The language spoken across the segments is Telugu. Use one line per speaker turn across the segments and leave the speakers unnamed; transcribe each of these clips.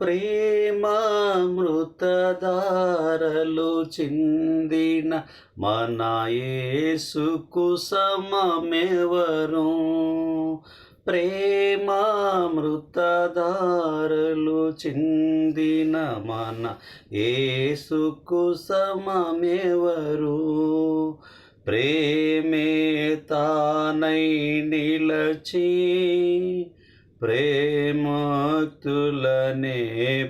ప్రేమామృతధారలు చిందిన మన యేసుకు సమమెవరు ప్రేమామృతధారలు చిందిన మన యేసుకు సమమెవరు ప్రేమే తానై నిలచి ప్రేమతులనే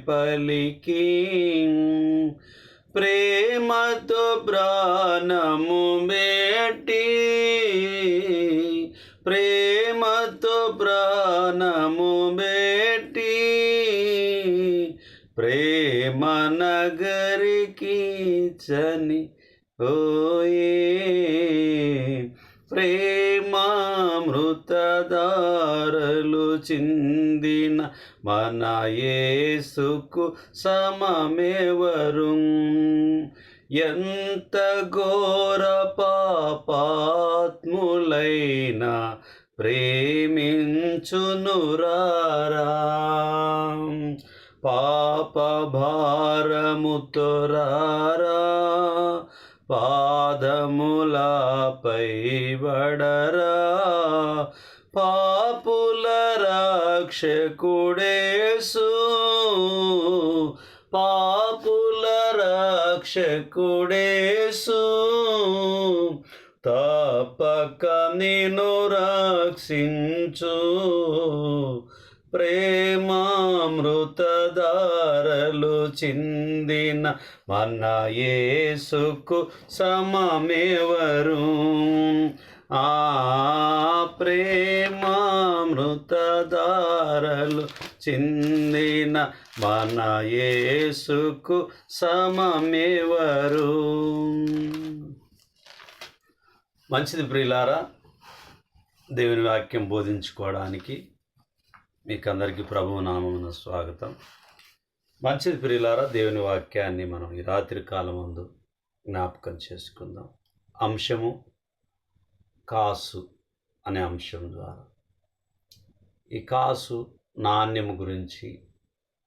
పలికి. ప్రేమతో ప్రాణము బేటి ప్రేమతో ప్రాణము బేటి ప్రేమ నగరికి చని ఓయే ప్రేమ ప్రేమామృతధారలు చిందిన మన యేసుకు సమమేవరు? ఎంత ఘోర పాపాత్ములైన ప్రేమించునురారా? పాప భారముతో రారా? పాదములపై వడరా పాపుల రక్షకుడేసు. పాపుల రక్షకుడేసు. తప్పక నిను రక్షించు. ప్రేమామృతధారలు చిందిన మన యేసుకు సమమెవరు? ఆ ప్రేమామృతధారలు చిందిన మన యేసుకు సమమెవరు? మంచిది ప్రియులారా దేవుని వాక్యం బోధించుకోవడానికి మీకు అందరికీ ప్రభువు నామమున స్వాగతం. మంచిది ప్రియులారా దేవుని వాక్యాన్ని మనం ఈ రాత్రి కాలం ముందు జ్ఞాపకం చేసుకుందాం. అంశము కాసు అనే అంశం ద్వారా. ఈ కాసు నాణ్యము గురించి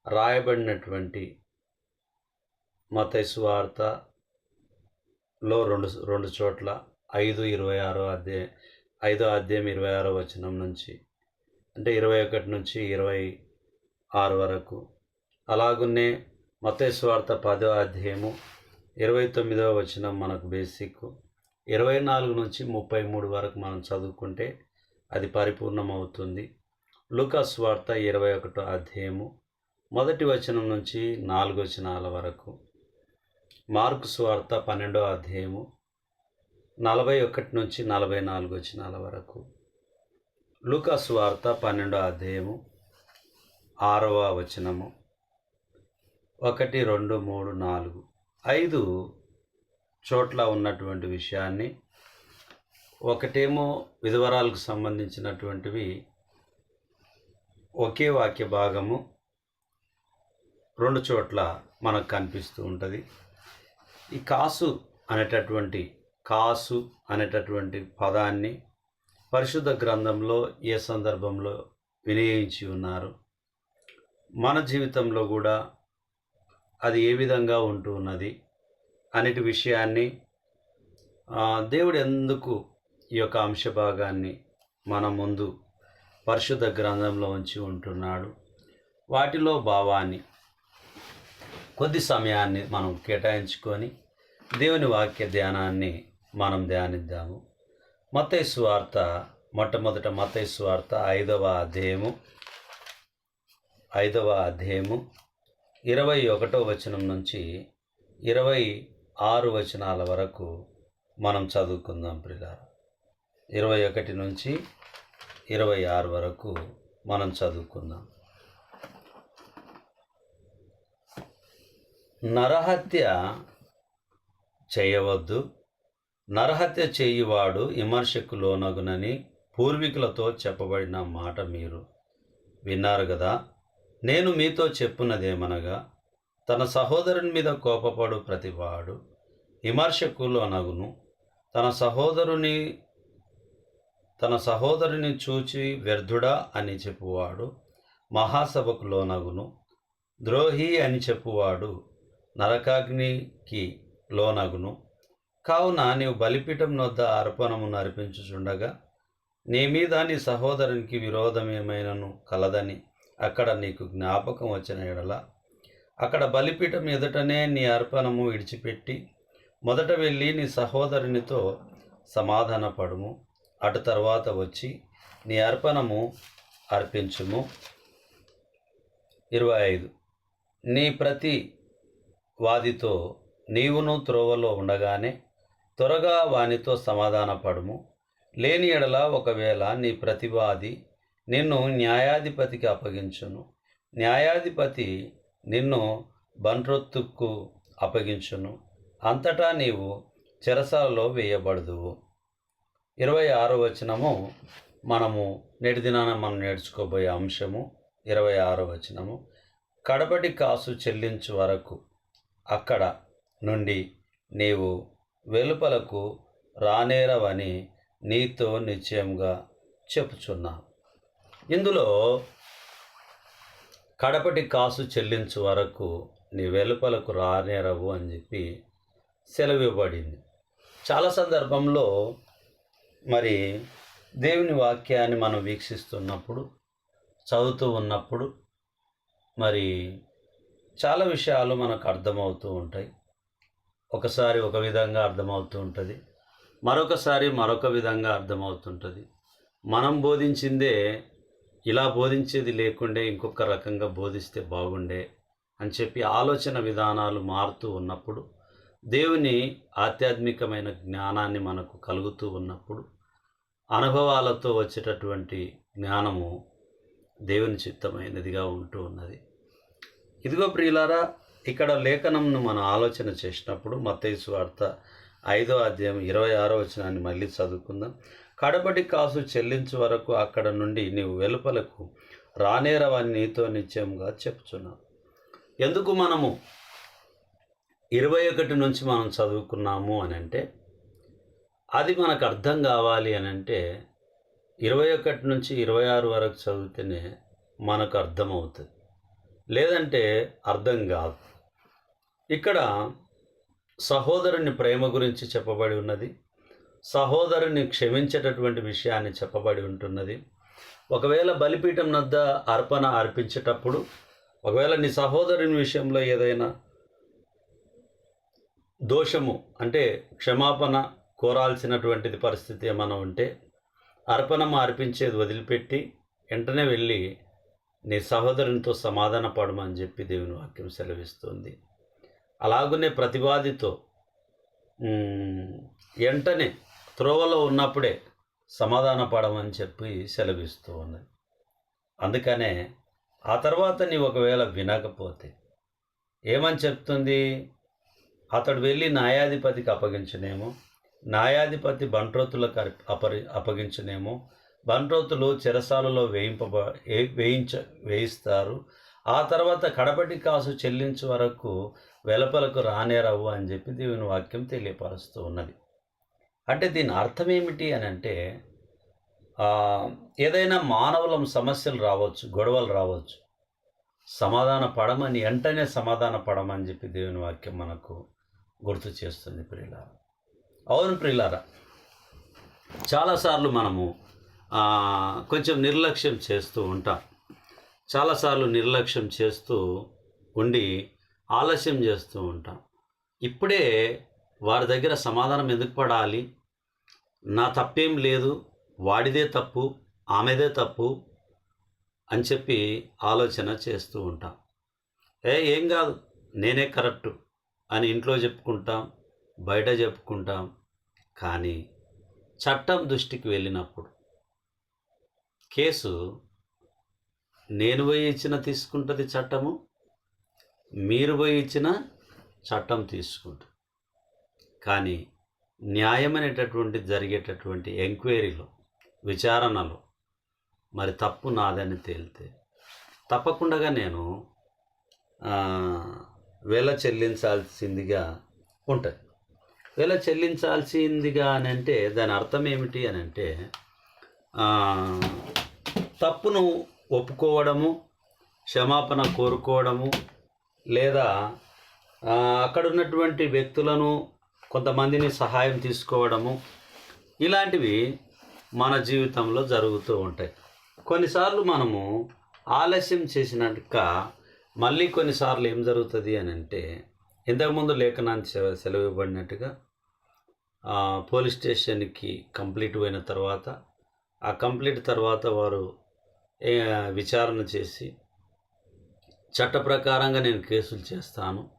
రాయబడినటువంటి మతైసు వార్తలో రెండు రెండు చోట్ల ఐదు ఇరవై ఆరో అధ్యాయం ఐదో అధ్యాయం ఇరవై ఆరో వచనం నుంచి అంటే ఇరవై ఒకటి నుంచి ఇరవై ఆరు వరకు. అలాగున్నే మతేశ్వార్త పదో అధ్యాయము ఇరవై తొమ్మిదవ వచనం మనకు బేసిక్ ఇరవై నాలుగు నుంచి ముప్పై మూడు వరకు మనం చదువుకుంటే అది పరిపూర్ణమవుతుంది. లుకాస్ వార్త ఇరవై ఒకటో అధ్యాయము మొదటి వచనం నుంచి నాలుగు వచనాల వరకు. మార్కు స్వార్త పన్నెండో అధ్యాయము నలభై ఒకటి నుంచి నలభై నాలుగు వచనాల వరకు. లూకాస్ వార్త పన్నెండో అధ్యాయము ఆరవ వచనము ఒకటి రెండు మూడు నాలుగు. ఐదు చోట్ల ఉన్నటువంటి విషయాన్ని ఒకటేమో విధవరాలకు సంబంధించినటువంటివి ఒకే వాక్య భాగము రెండు చోట్ల మనకు కనిపిస్తూ ఉంటుంది. ఈ కాసు అనేటటువంటి కాసు అనేటటువంటి పదాన్ని పరిశుద్ధ గ్రంథంలో ఏ సందర్భంలో వినియోగించి ఉన్నారు? మన జీవితంలో కూడా అది ఏ విధంగా ఉంటూ ఉన్నది అనేటి విషయాన్ని దేవుడు ఎందుకు ఈ యొక్క అంశ భాగాన్ని మన ముందు పరిశుద్ధ గ్రంథంలో ఉంచి ఉంటున్నాడు? వాటిలో భావాన్ని కొద్ది సమయాన్ని మనం కేటాయించుకొని దేవుని వాక్య ధ్యానాన్ని మనం ధ్యానిద్దాము. మత్తయి వార్త మొట్టమొదట మత్తయి వార్త ఐదవ అధ్యాయము. ఐదవ అధ్యాయము ఇరవై ఒకటో వచనం నుంచి ఇరవై ఆరు వచనాల వరకు మనం చదువుకుందాం ప్రియులారా. ఇరవై ఒకటి నుంచి ఇరవై ఆరు వరకు మనం చదువుకుందాం. నరహత్య చేయవద్దు నరహత్య చేయువాడు విమర్శకు లోనగునని పూర్వీకులతో చెప్పబడిన మాట మీరు విన్నారు కదా నేను మీతో చెప్పున్నదేమనగా తన సహోదరుని మీద కోపపడు ప్రతివాడు విమర్శకు లోనగును. తన సహోదరుని తన సహోదరుని చూచి వ్యర్థుడా అని చెప్పువాడు మహాసభకు లోనగును. ద్రోహి అని చెప్పువాడు నరకాగ్నికి లోనగును. కావున నీవు బలిపీఠం నొద్ద అర్పణమును అర్పించుచుండగా నీ మీద నీ సహోదరునికి విరోధమేమైనను కలదని అక్కడ నీకు జ్ఞాపకం వచ్చిన ఎడల అక్కడ బలిపీఠం ఎదుటనే నీ అర్పణము విడిచిపెట్టి మొదట వెళ్ళి నీ సహోదరునితో సమాధానపడుము. అటు తర్వాత వచ్చి నీ అర్పణము అర్పించుము. ఇరవై ఐదు. నీ ప్రతి వాదితో నీవును త్రోవలో ఉండగానే త్వరగా వానితో సమాధానపడుము. లేని ఎడల ఒకవేళ నీ ప్రతివాది నిన్ను న్యాయాధిపతికి అప్పగించును. న్యాయాధిపతి నిన్ను బంట్రొత్తుకు అప్పగించును. అంతటా నీవు చెరసాలలో వేయబడదువు. ఇరవై ఆరో వచనము మనము నేటి దినాన మనం నేర్చుకోబోయే అంశము. ఇరవై ఆరో వచనము. కడపటి కాసు చెల్లించు వరకు అక్కడ నుండి నీవు వెలుపలకు రానేరవని నీతో నిశ్చయంగా చెప్పుచున్నా. ఇందులో కడపటి కాసు చెల్లించు వరకు నీ వెలుపలకు రానేరవు అని చెప్పి సెలవివ్వబడింది. చాలా సందర్భంలో మరి దేవుని వాక్యాన్ని మనం వీక్షిస్తున్నప్పుడు చదువుతూ ఉన్నప్పుడు మరి చాలా విషయాలు మనకు అర్థమవుతూ ఉంటాయి. ఒకసారి ఒక విధంగా అర్థమవుతూ ఉంటుంది. మరొకసారి మరొక విధంగా అర్థమవుతుంటుంది. మనం బోధించిందే ఇలా బోధించేది లేకుండే ఇంకొక రకంగా బోధిస్తే బాగుండే అని చెప్పి ఆలోచన విధానాలు మారుతూ ఉన్నప్పుడు దేవుని ఆధ్యాత్మికమైన జ్ఞానాన్ని మనకు కలుగుతూ ఉన్నప్పుడు అనుభవాలతో వచ్చేటటువంటి జ్ఞానము దేవుని చిత్తమైనదిగా ఉంటూ ఉన్నది. ఇదిగో ప్రియులారా ఇక్కడ లేఖనంను మనం ఆలోచన చేసినప్పుడు మత్తయి వార్త ఐదో అధ్యాయం ఇరవై ఆరో వచనాన్ని మళ్ళీ చదువుకుందాం. కడపటి కాసు చెల్లించు వరకు అక్కడ నుండి నీవు వెలుపలకు రానేరవని నీతో నిశ్చయంగా చెప్తున్నావు ఎందుకు మనము ఇరవై ఒకటి నుంచి మనం చదువుకున్నాము అని అంటే అది మనకు అర్థం కావాలి అని అంటే ఇరవై ఒకటి నుంచి ఇరవై ఆరు వరకు చదివితేనే మనకు అర్థమవుతుంది. లేదంటే అర్థం కాదు. ఇక్కడ సహోదరుని ప్రేమ గురించి చెప్పబడి ఉన్నది. సహోదరుని క్షమించేటటువంటి విషయాన్ని చెప్పబడి ఉంటున్నది. ఒకవేళ బలిపీఠం నద్ద అర్పణ అర్పించేటప్పుడు ఒకవేళ నీ సహోదరుని విషయంలో ఏదైనా దోషము అంటే క్షమాపణ కోరాల్సినటువంటిది పరిస్థితి ఏమైనా ఉంటే అర్పణం అర్పించేది వదిలిపెట్టి వెంటనే వెళ్ళి నీ సహోదరునితో సమాధాన పడమని చెప్పి దేవుని వాక్యం సెలవిస్తుంది. అలాగునే ప్రతివాదితో వెంటనే త్రోవలో ఉన్నప్పుడే సమాధాన పడమని చెప్పి సెలవిస్తూ ఉన్నది. అందుకనే ఆ తర్వాత నీ ఒకవేళ వినకపోతే ఏమని చెప్తుంది? అతడు వెళ్ళి న్యాయాధిపతికి అప్పగించనేమో న్యాయాధిపతి బంట్రోతులకు అర్ప- అపరి అప్పగించనేమో బంట్రోతులు చెరసాలలో వేయింపబ వేయించ వేయిస్తారు ఆ తర్వాత కడపటి కాసు చెల్లించే వరకు వెలపలకు రానేరవు అని చెప్పి దేవుని వాక్యం తెలియపరుస్తూ ఉన్నది. అంటే దీని అర్థం ఏమిటి అని అంటే ఏదైనా మానవుల సమస్యలు రావచ్చు గొడవలు రావచ్చు సమాధాన పడమని వెంటనే సమాధాన పడమని చెప్పి దేవుని వాక్యం మనకు గుర్తు చేస్తుంది ప్రియులారా. అవును ప్రియులారా చాలాసార్లు మనము కొంచెం నిర్లక్ష్యం చేస్తూ ఉంటాం. చాలాసార్లు నిర్లక్ష్యం చేస్తూ ఉండి ఆలస్యం చేస్తూ ఉంటాం. ఇప్పుడే వారి దగ్గర సమాధానం ఎందుకు పడాలి? నా తప్పేం లేదు వాడిదే తప్పు ఆమెదే తప్పు అని చెప్పి ఆలోచన చేస్తూ ఉంటాం. ఏ ఏం కాదు నేనే కరెక్టు అని ఇంట్లో చెప్పుకుంటాం బయట చెప్పుకుంటాం. కానీ చట్టం దృష్టికి వెళ్ళినప్పుడు కేసు నేను పోయి ఇచ్చిన తీసుకుంటుంది చట్టము మీరు పోయి ఇచ్చిన చట్టం తీసుకుంటుంది కానీ న్యాయం అనేటటువంటి జరిగేటటువంటి ఎంక్వైరీలో విచారణలో మరి తప్పు నాదని తేలితే తప్పకుండా నేను ఆ, చెల్లించాల్సిందిగా ఉంటుంది. వెల చెల్లించాల్సిందిగా అని అంటే దాని అర్థం ఏమిటి అని అంటే తప్పును ఒప్పుకోవడము క్షమాపణ కోరుకోవడము లేదా అక్కడ ఉన్నటువంటి వ్యక్తులను కొంతమందిని సహాయం తీసుకోవడము ఇలాంటివి మన జీవితంలో జరుగుతూ ఉంటాయి. కొన్నిసార్లు మనము ఆలస్యం చేసినాక మళ్ళీ కొన్నిసార్లు ఏం జరుగుతుంది అని అంటే ఇంతకుముందు లేఖనాన్ని సె- సెలవు ఇవ్వబడినట్టుగా పోలీస్ స్టేషన్కి కంప్లీట్ అయిన తర్వాత ఆ కంప్లీట్ తర్వాత వారు విచారణ చేసి చట్ట ప్రకారంగా నేను కేసులు చేస్తాను.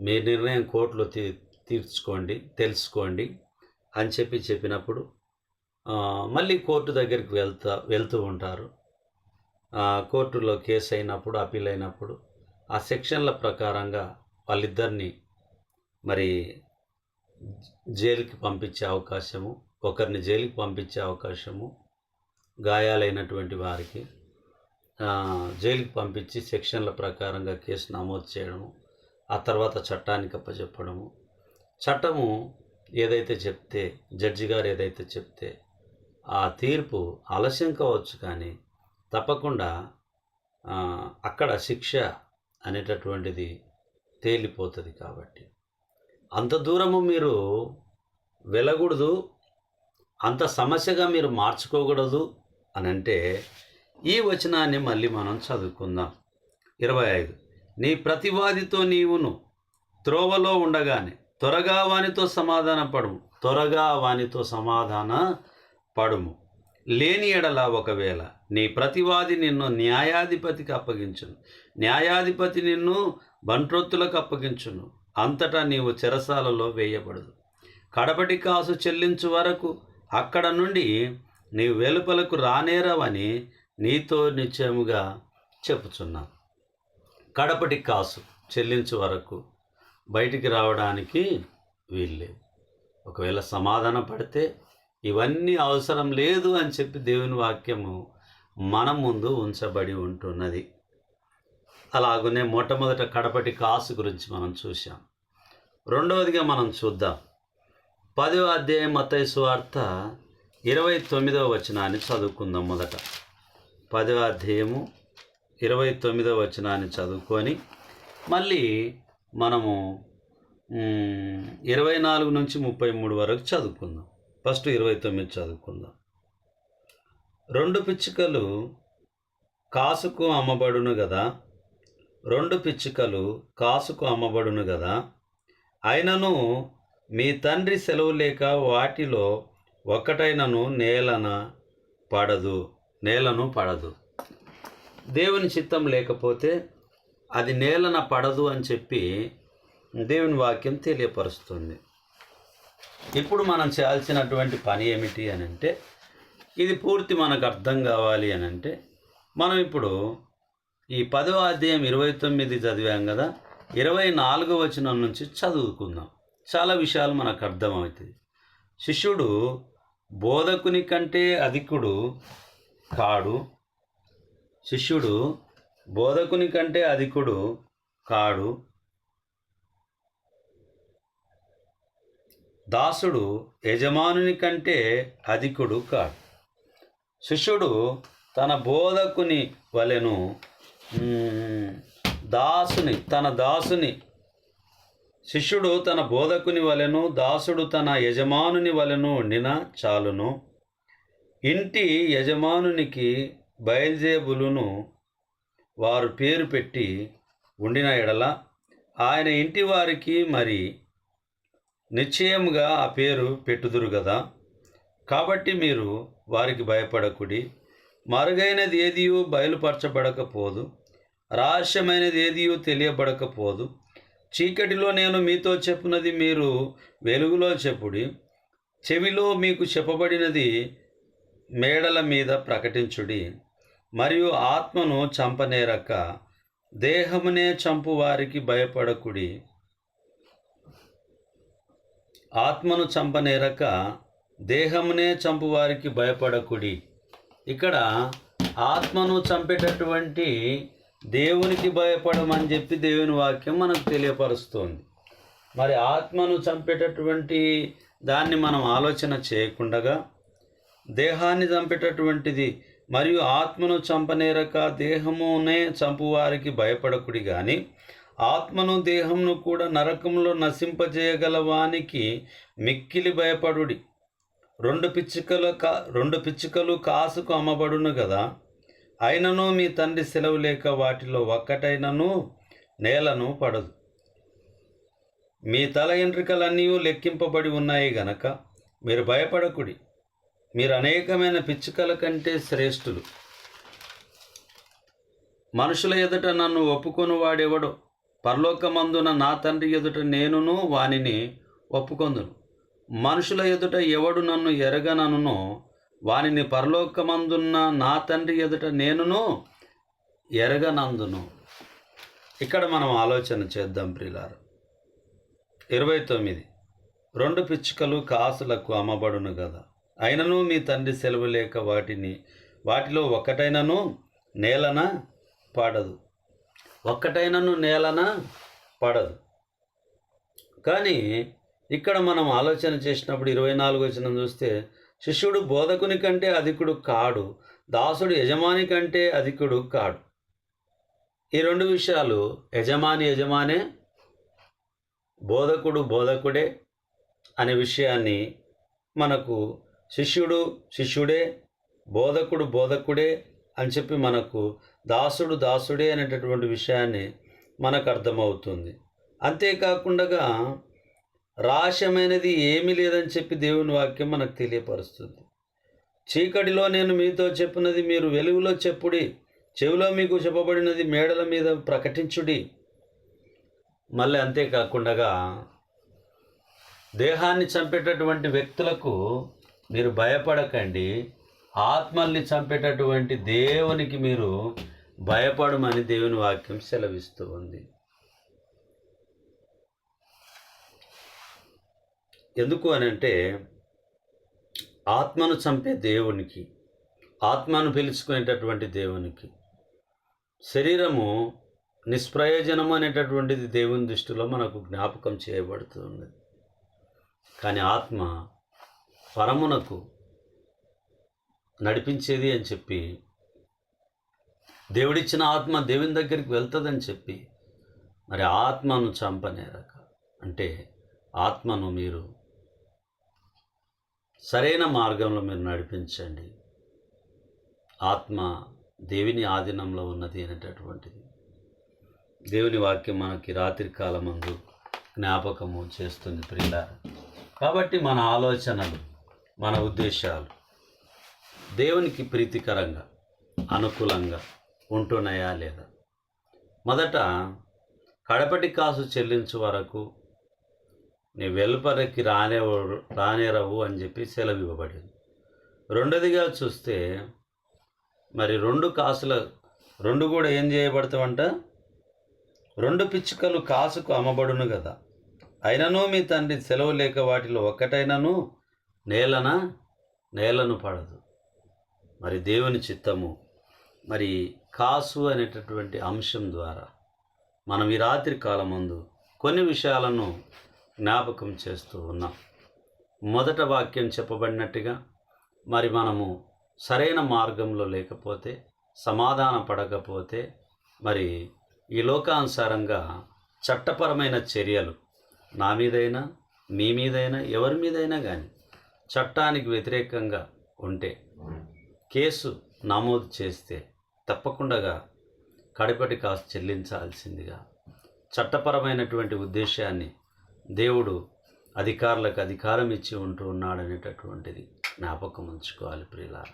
మీ నిర్ణయం కోర్టులో తీ తీర్చుకోండి తెలుసుకోండి అని చెప్పి చెప్పినప్పుడు మళ్ళీ కోర్టు దగ్గరికి వెళ్తా వెళ్తూ ఉంటారు. కోర్టులో కేసు అయినప్పుడు అప్పీల్ అయినప్పుడు ఆ సెక్షన్ల ప్రకారంగా వాళ్ళిద్దరిని మరి జైలుకి పంపించే అవకాశము ఒకరిని జైలుకి పంపించే అవకాశము గాయాలైనటువంటి వారికి జైలుకి పంపించి సెక్షన్ల ప్రకారంగా కేసు నమోదు చేయడము ఆ తర్వాత చట్టానికి అప్పచెప్పడము. చట్టము ఏదైతే చెప్తే జడ్జి గారు ఏదైతే చెప్తే ఆ తీర్పు ఆలస్యం కావచ్చు కానీ తప్పకుండా అక్కడ శిక్ష అనేటటువంటిది తేలిపోతుంది కాబట్టి. అంత దూరము మీరు వెళ్ళకూడదు అంత సమస్యగా మీరు మార్చుకోకూడదు అని అంటే ఈ వచనాన్ని మళ్ళీ మనం చదువుకుందాం. ఇరవై ఐదు. నీ ప్రతివాదితో నీవును. త్రోవలో ఉండగానే త్వరగా వానితో సమాధాన పడుము త్వరగా వానితో సమాధాన పడుము లేని ఎడల ఒకవేళ నీ ప్రతివాది నిన్ను న్యాయాధిపతికి అప్పగించును. న్యాయాధిపతి నిన్ను బంట్రొత్తులకు అప్పగించును. అంతటా నీవు చెరసాలలో వేయబడదు. కడపటి కాసు చెల్లించు వరకు అక్కడ నుండి నీవు వెలుపలకు రానేరావని నీతో నిశ్చయముగా చెప్పుచున్నా. కడపటి కాసు చెల్లించు వరకు బయటికి రావడానికి వీల్లేదు. ఒకవేళ సమాధాన పడితే ఇవన్నీ అవసరం లేదు అని చెప్పి దేవుని వాక్యము మన ముందు ఉంచబడి ఉంటున్నది. అలాగనే మొట్టమొదట కడపటి కాసు గురించి మనం చూసాం రెండవదిగా మనం చూద్దాం. పదవ అధ్యాయం మతైసు వార్త ఇరవై తొమ్మిదవ వచనాన్ని చదువుకుందాం మొదట. పదవ అధ్యాయము ఇరవై తొమ్మిదవ వచనాన్ని చదువుకొని మళ్ళీ మనము ఇరవై నాలుగు నుంచి ముప్పై మూడు వరకు చదువుకుందాం. ఫస్ట్ ఇరవై తొమ్మిది చదువుకుందాం. రెండు పిచ్చుకలు కాసుకు అమ్మబడును కదా రెండు పిచ్చుకలు కాసుకు అమ్మబడును కదా అయినను మీ తండ్రి సెలవు లేక వాటిలో ఒక్కటైనను నేలన పడదు నేలను పడదు. దేవుని చిత్తం లేకపోతే అది నేలన పడదు అని చెప్పి దేవుని వాక్యం తెలియపరుస్తుంది. ఇప్పుడు మనం చేయాల్సినటువంటి పని ఏమిటి అని అంటే ఇది పూర్తి మనకు అర్థం కావాలి అని అంటే మనం ఇప్పుడు ఈ పదవ అధ్యాయం ఇరవై తొమ్మిది చదివాం కదా ఇరవై నాలుగు వచనం నుంచి చదువుకుందాం. చాలా విషయాలు మనకు అర్థమవుతుంది శిష్యుడు బోధకుని కంటే అధికుడు కాడు శిష్యుడు బోధకుని కంటే అధికుడు కాడు దాసుడు యజమానుని కంటే అధికుడు కాడు. శిష్యుడు తన బోధకుని వలెను దాసుని తన దాసుని శిష్యుడు తన బోధకుని వలెను దాసుడు తన యజమానుని వలెను ఉండిన చాలును. ఇంటి యజమానునికి బయల్జేబులును వారు పేరు పెట్టి ఉండిన ఎడల ఆయన ఇంటి వారికి మరి నిశ్చయముగా ఆ పేరు పెట్టుదురు కదా కాబట్టి మీరు వారికి భయపడకుడి. మరుగైనది ఏదియూ బయలుపరచబడకపోదు. రహస్యమైనది ఏదియూ తెలియబడకపోదు. చీకటిలో నేను మీతో చెప్పున్నది మీరు వెలుగులో చెప్పుడి. చెవిలో మీకు చెప్పబడినది మేడల మీద ప్రకటించుడి. మరియు ఆత్మను చంపనేరక దేహమునే చంపు వారికి భయపడకుడి. ఆత్మను చంపనేరక దేహమునే చంపు వారికి భయపడకుడి. ఇక్కడ ఆత్మను చంపేటటువంటి దేవునికి భయపడమని చెప్పి దేవుని వాక్యం మనకు తెలియపరుస్తోంది. మరి ఆత్మను చంపేటటువంటి దాన్ని మనం ఆలోచన చేయకుండగా దేహాన్ని చంపేటటువంటిది మరియు ఆత్మను చంపనేరక దేహమునే చంపువారికి భయపడకుడి కానీ ఆత్మను దేహమును కూడా నరకంలో నశింపజేయగల వానికి మిక్కిలి భయపడుడి. రెండు పిచ్చుకలు కా రెండు పిచ్చుకలు కాసుకు అమ్మబడును కదా అయినను మీ తండ్రి సెలవు లేక వాటిలో ఒక్కటైనను నేలను పడదు. మీ తల ఎంట్రికలన్నీ లెక్కింపబడి ఉన్నాయి గనక మీరు భయపడకుడి. మీరు అనేకమైన పిచ్చుకల కంటే శ్రేష్ఠులు. మనుషుల ఎదుట నన్ను ఒప్పుకొని వాడెవడో? పరలోకమందున నా తండ్రి ఎదుట నేనును వానిని ఒప్పుకొందును. మనుషుల ఎదుట ఎవడు నన్ను ఎరగననునో వానిని పరలోకమందున్న నా తండ్రి ఎదుట నేనును ఎరగనందును. ఇక్కడ మనం ఆలోచన చేద్దాం ప్రిలారు ఇరవై తొమ్మిది. రెండు పిచ్చుకలు కాసులకు అమ్మబడును కదా అయినను మీ తండ్రి సెలవు లేక వాటిని వాటిలో ఒక్కటైనను నేలన పడదు. ఒక్కటైనను నేలన పడదు. కానీ ఇక్కడ మనం ఆలోచన చేసినప్పుడు ఇరవై నాలుగు వచ్చిన చూస్తే శిష్యుడు బోధకుని కంటే అధికుడు కాడు దాసుడు యజమాని కంటే అధికుడు కాడు. ఈ రెండు విషయాలు యజమాని యజమానే బోధకుడు బోధకుడే అనే విషయాన్ని మనకు శిష్యుడు శిష్యుడే బోధకుడు బోధకుడే అని చెప్పి మనకు దాసుడు దాసుడే అనేటటువంటి విషయాన్ని మనకు అర్థమవుతుంది. అంతేకాకుండా రాశమైనది ఏమీ లేదని చెప్పి దేవుని వాక్యం మనకు తెలియపరుస్తుంది. చీకటిలో నేను మీతో చెప్పినది మీరు వెలుగులో చెప్పుడి చెవిలో మీకు చెప్పబడినది మేడల మీద ప్రకటించుడి. మళ్ళీ అంతేకాకుండా దేహాన్ని చంపేటటువంటి వ్యక్తులకు మీరు భయపడకండి. ఆత్మల్ని చంపేటటువంటి దేవునికి మీరు భయపడమని దేవుని వాక్యం సెలవిస్తూ ఉంది. ఎందుకు అని అంటే ఆత్మను చంపే దేవునికి ఆత్మను పిలుచుకునేటటువంటి దేవునికి శరీరము నిష్ప్రయోజనం అనేటటువంటిది దేవుని దృష్టిలో మనకు జ్ఞాపకం చేయబడుతుంది. కానీ ఆత్మ పరమునకు నడిపించేది అని చెప్పి దేవుడిచ్చిన ఆత్మ దేవుని దగ్గరికి వెళ్తుందని చెప్పి మరి ఆత్మను చంపనేరక. అంటే ఆత్మను మీరు సరైన మార్గంలో మీరు నడిపించండి. ఆత్మ దేవుని ఆధీనంలో ఉన్నది అనేటటువంటిది. దేవుని వాక్యం మనకి రాత్రి కాలమందు జ్ఞాపకము చేస్తుంది ప్రియుల కాబట్టి మన ఆలోచనలు మన ఉద్దేశాలు దేవునికి ప్రీతికరంగా అనుకూలంగా ఉంటున్నాయా లేదా? మొదట కడపటి కాసు చెల్లించు వరకు నీ వెలుపలకి రానే రానేరవు అని చెప్పి సెలవు ఇవ్వబడింది. రెండోదిగా చూస్తే మరి రెండు కాసుల రెండు కూడా ఏం చేయబడతామంట రెండు పిచ్చుకలు కాసుకు అమ్మబడును కదా. అయినను మీ తండ్రి సెలవు లేక వాటిలో ఒక్కటైనను నేలన నేలను పడదు. మరి దేవుని చిత్తము. మరి కాసు అనేటటువంటి అంశం ద్వారా మనం ఈ రాత్రి కాలమందు కొన్ని విషయాలను జ్ఞాపకం చేస్తూ ఉన్నాం. మొదట వాక్యం చెప్పబడినట్టుగా మరి మనము సరైన మార్గంలో లేకపోతే సమాధాన పడకపోతే మరి ఈ లోకానుసారంగా చట్టపరమైన చర్యలు నా మీదైనా మీ మీదైనా ఎవరి మీదైనా కానీ చట్టానికి వ్యతిరేకంగా ఉంటే కేసు నమోదు చేస్తే తప్పకుండా కడపటి కాస్ట్ చెల్లించాల్సిందిగా చట్టపరమైనటువంటి ఉద్దేశాన్ని దేవుడు అధికారులకు అధికారం ఇచ్చి ఉంటూ ఉన్నాడనేటటువంటిది జ్ఞాపకం ఉంచుకోవాలి ప్రియుల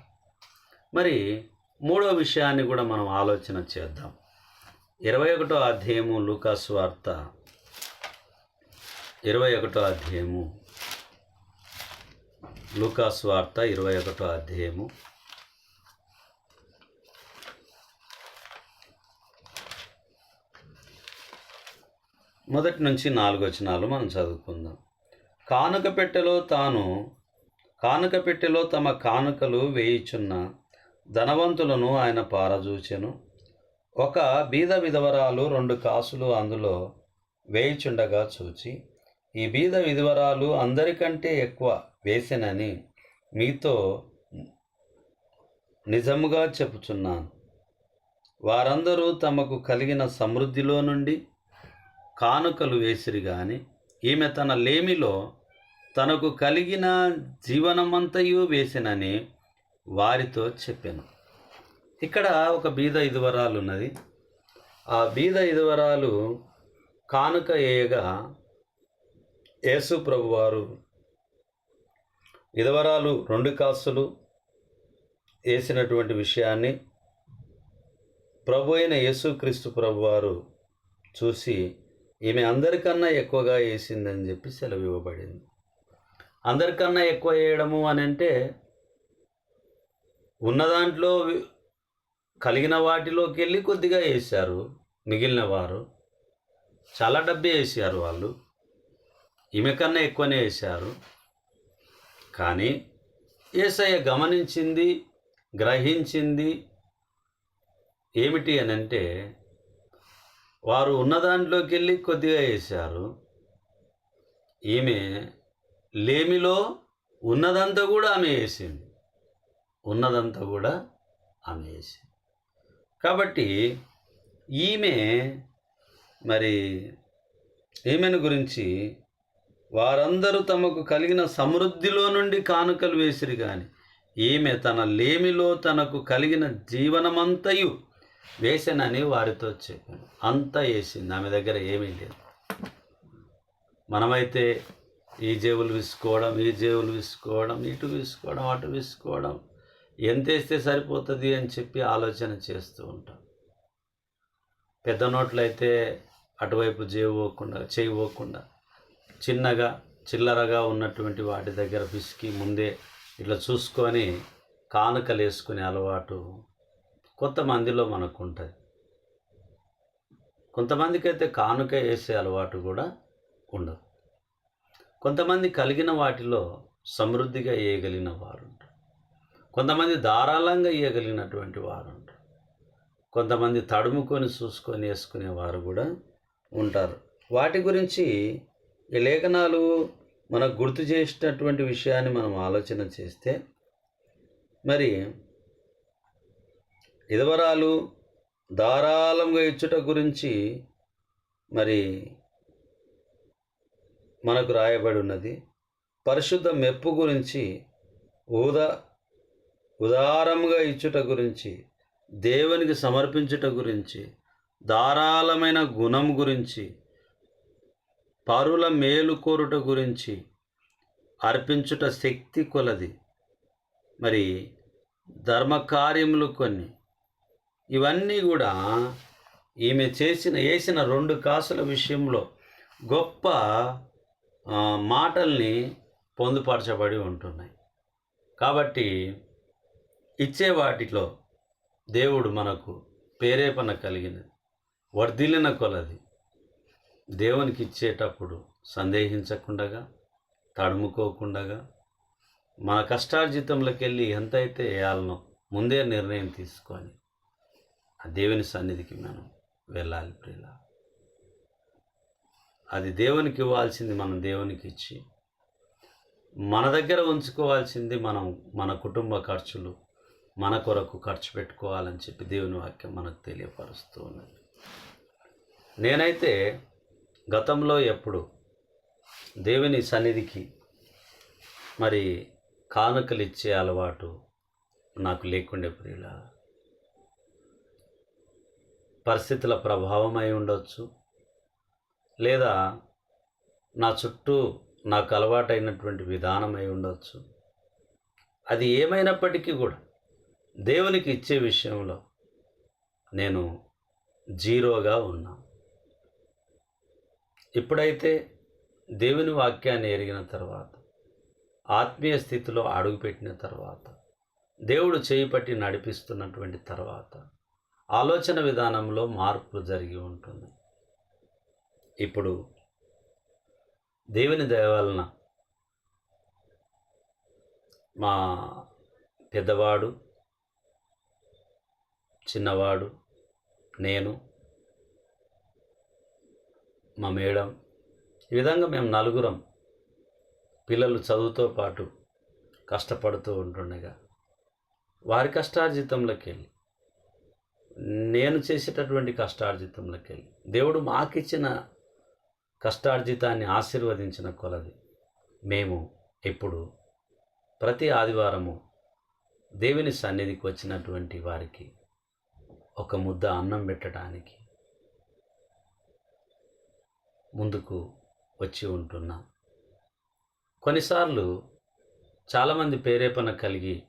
మరి మూడో విషయాన్ని కూడా మనం ఆలోచన చేద్దాం. ఇరవై ఒకటో అధ్యాయము లూకాస్ వార్త. ఇరవై ఒకటో అధ్యాయము. లూకాస్ వార్త ఇరవై ఒకటో అధ్యాయము. మొదటి నుంచి నాలుగు వచనాలు మనం చదువుకుందాం. కానుక పెట్టెలో తాను కానుక పెట్టెలో తమ కానుకలు వేయిచున్న ధనవంతులను ఆయన పారజూచెను. ఒక బీద విధవరాలు రెండు కాసులు అందులో వేయిచుండగా చూచి ఈ బీద విధవరాలు అందరికంటే ఎక్కువ వేసినని మీతో నిజముగా చెప్పుచున్నాను. వారందరూ తమకు కలిగిన సమృద్ధిలో నుండి కానుకలు వేసిరి గాని ఈమె తన లేమిలో తనకు కలిగిన జీవనమంతయు వేసినని వారితో చెప్పాను. ఇక్కడ ఒక బీద ఇదివరాలు ఉన్నది. ఆ బీద ఇదివరాలు కానుక వేయగా యేసు ప్రభువారు ఇదివరాలు రెండు కాసులు వేసినటువంటి విషయాన్ని ప్రభు అయిన యేసుక్రీస్తు ప్రభువారు చూసి ఈమె అందరికన్నా ఎక్కువగా వేసిందని చెప్పి సెలవు ఇవ్వబడింది. అందరికన్నా ఎక్కువ వేయడము అని అంటే ఉన్న దాంట్లో కలిగిన వాటిలోకి వెళ్ళి కొద్దిగా వేశారు. మిగిలిన వారు చాలా డబ్బే వేసారు వాళ్ళు. ఈమె కన్నా ఎక్కువనే వేశారు. కానీ ఏసయ్య గమనించింది గ్రహించింది ఏమిటి అని అంటే వారు ఉన్న దాంట్లోకి వెళ్ళి కొద్దిగా వేశారు ఈమె లేమిలో ఉన్నదంతా కూడా ఆమె వేసింది ఉన్నదంతా కూడా ఆమె వేసింది కాబట్టి ఈమె మరి ఈమెను గురించి వారందరూ తమకు కలిగిన సమృద్ధిలో నుండి కానుకలు వేసిరు కానీ ఈమె తన లేమిలో తనకు కలిగిన జీవనమంతయు వేసానని వారితో చెప్పాను. అంతా వేసింది. ఆమె దగ్గర ఏమీ లేదు. మనమైతే ఈ జేబులు విసుకోవడం ఈ జేబులు విసుకోవడం ఇటు విసుకోవడం అటు విసుకోవడం ఎంత వేస్తే సరిపోతుంది అని చెప్పి ఆలోచన చేస్తూ ఉంటాం. పెద్ద నోట్లు అయితే అటువైపు జేబు పోకుండా చిన్నగా చిల్లరగా ఉన్నటువంటి వాటి దగ్గర పిసికి ముందే ఇట్లా చూసుకొని కానుకలు వేసుకునే అలవాటు కొంతమందిలో మనకు ఉంటుంది కొంతమందికి అయితే కానుక వేసే అలవాటు కూడా ఉండదు. కొంతమంది కలిగిన వాటిలో సమృద్ధిగా వేయగలిగిన వారు ఉంటారు కొంతమంది ధారాళంగా వేయగలిగినటువంటి వారు ఉంటారు కొంతమంది తడుముకొని చూసుకొని వేసుకునే వారు కూడా ఉంటారు. వాటి గురించి ఈ లేఖనాలు మనకు గుర్తు చేసినటువంటి విషయాన్ని మనం ఆలోచన చేస్తే మరి ఇదవరాలు ధారాళంగా ఇచ్చుట గురించి మరి మనకు రాయబడి ఉన్నది. పరిశుద్ధ మెప్పు గురించి ఊద ఉదారముగా ఇచ్చుట గురించి దేవునికి సమర్పించుట గురించి ధారాళమైన గుణం గురించి పరుల మేలు కోరుట గురించి అర్పించుట శక్తి కొలది. మరి ధర్మకార్యములు కొన్ని ఇవన్నీ కూడా ఈమె చేసిన వేసిన రెండు కాసుల విషయంలో గొప్ప మాటల్ని పొందుపరచబడి ఉంటున్నాయి. కాబట్టి ఇచ్చే వాటిలో దేవుడు మనకు ప్రేరేపణ కలిగినది వర్ధిల్లిన కొలది. దేవునికి ఇచ్చేటప్పుడు సందేహించకుండగా తడుముకోకుండగా మన కష్టార్జితంలోకి వెళ్ళి ఎంతైతే వేయాలనో ముందే నిర్ణయం తీసుకొని ఆ దేవుని సన్నిధికి మనం వెళ్ళాలి ప్రియుల. అది దేవునికి ఇవ్వాల్సింది మనం దేవునికి ఇచ్చి మన దగ్గర ఉంచుకోవాల్సింది మనం మన కుటుంబ ఖర్చులు మన కొరకు ఖర్చు పెట్టుకోవాలని చెప్పి దేవుని వాక్యం మనకు తెలియపరుస్తూ ఉన్నది. నేనైతే గతంలో ఎప్పుడు దేవుని సన్నిధికి మరి కానుకలు ఇచ్చే అలవాటు నాకు లేకుండే ప్రియుల. పరిస్థితుల ప్రభావం అయి ఉండొచ్చు. లేదా నా చుట్టూ నాకు అలవాటైనటువంటి విధానం అయి ఉండొచ్చు. అది ఏమైనప్పటికీ కూడా దేవునికి ఇచ్చే విషయంలో నేను జీరోగా ఉన్నా. ఇప్పుడైతే దేవుని వాక్యాన్ని ఎరిగిన తర్వాత ఆత్మీయ స్థితిలో అడుగుపెట్టిన తర్వాత దేవుడు చేయి పట్టి నడిపిస్తున్నటువంటి తర్వాత ఆలోచన విధానంలో మార్పు జరిగి ఉంటుంది. ఇప్పుడు దేవుని దయవలన మా పెద్దవాడు చిన్నవాడు నేను మా మేడం ఈ విధంగా మేము నలుగురం పిల్లలు చదువుతో పాటు కష్టపడుతూ ఉంటుండగా వారి కష్టార్జితంలోకి వెళ్ళి నేను చేసేటటువంటి కష్టార్జితంలోకి. వెళ్ళి దేవుడు మాకిచ్చిన కష్టార్జితాన్ని ఆశీర్వదించిన కొలది. మేము ఇప్పుడు ప్రతి ఆదివారము దేవుని సన్నిధికి వచ్చినటువంటి వారికి ఒక ముద్ద అన్నం పెట్టడానికి ముందుకు వచ్చి ఉంటున్నాం. కొన్నిసార్లు చాలామంది ప్రేరేపణ కలిగి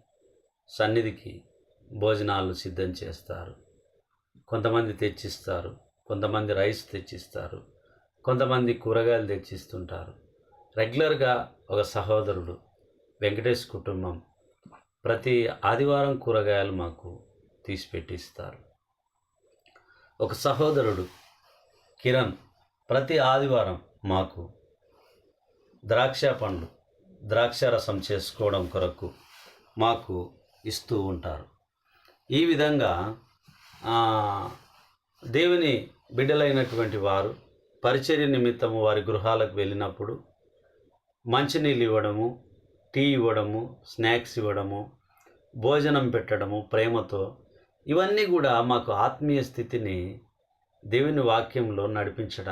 సన్నిధికి భోజనాలు సిద్ధం చేస్తారు. కొంతమంది తెచ్చిస్తారు కొంతమంది రైస్ తెచ్చిస్తారు కొంతమంది కూరగాయలు తెచ్చిస్తుంటారు. రెగ్యులర్గా ఒక సహోదరుడు వెంకటేష్ కుటుంబం ప్రతి ఆదివారం కూరగాయలు మాకు తీసి పెట్టిస్తారు. ఒక సహోదరుడు కిరణ్ ప్రతి ఆదివారం మాకు ద్రాక్ష పండ్లు ద్రాక్ష రసం చేసుకోవడం కొరకు మాకు ఇస్తూ ఉంటారు. ఈ విధంగా దేవుని బిడ్డలైనటువంటి వారు పరిచర్య నిమిత్తము వారి గృహాలకు వెళ్ళినప్పుడు మంచినీళ్ళు ఇవ్వడము టీ ఇవ్వడము స్నాక్స్ ఇవ్వడము భోజనం పెట్టడము ప్రేమతో ఇవన్నీ కూడా మాకు ఆత్మీయ స్థితిని దేవుని వాక్యంలో నడిపించడానికి